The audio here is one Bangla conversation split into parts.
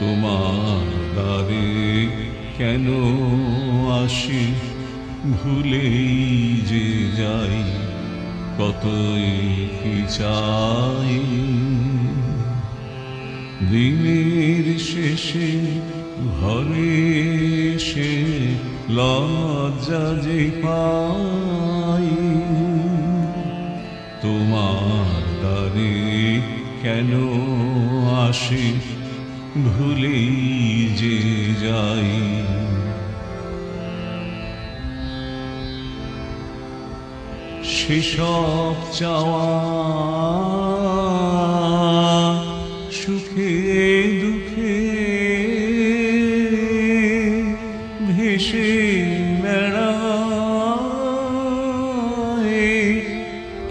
তোমার দ্বারে কেন আসি? ভুলেই যে যাই, কতই কি চাই? দিনের শেষে ঘরে সে লজ্জা যে পাই, তোমার দ্বারে কেন আসি? ভুলেই যে যাই। সেসব চাওয়া সুখে দুঃখে ভেসে বেড়ায়।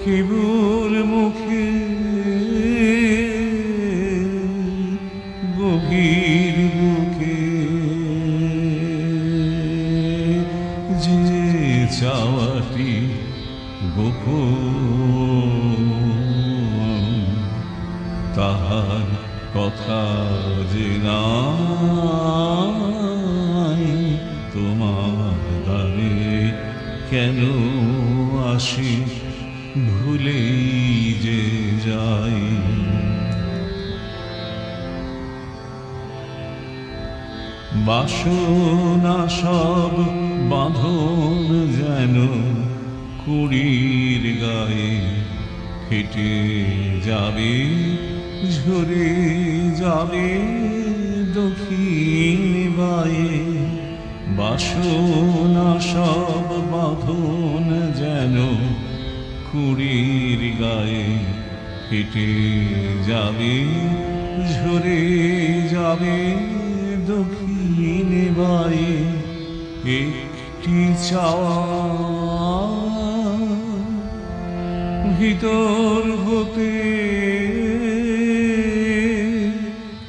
কেবল মুখে গভীর বুকে যে চাওয়াটি গোপন, তাহার কথা যে নাই তোমার দ্বারে কেন আসি? ভুলেই যে যাই বাসনা সব বাঁধন যেন কুড়ির গায়ে ফেটে যাবে, ঝরে যাবে দক্ষিণ বায়ে। বাসনা সব বাঁধন যেন কুড়ির গায়ে ফেটে যাবে, ঝরে যাবে দক্ষিণ বায়ে একটি চাওয়া ভিতর হতে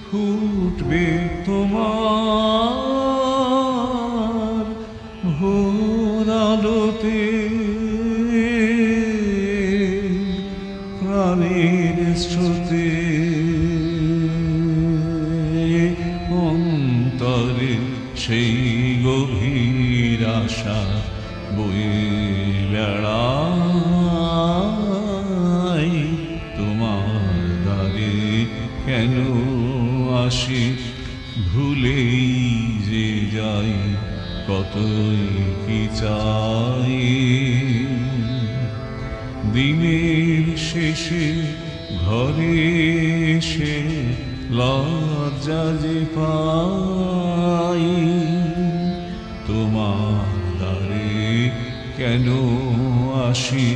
ফুটবে তোমার ভোর আলোতে। আশা বয়ে বেড়াই তোমার দ্বারে কেন আসি? ভুলেই যে যাই, কতই কি চাই? দিনের শেষে ঘরে এসে লজ্জা যে পাই কেন আসি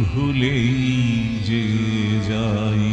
ভুলেই যে যাই?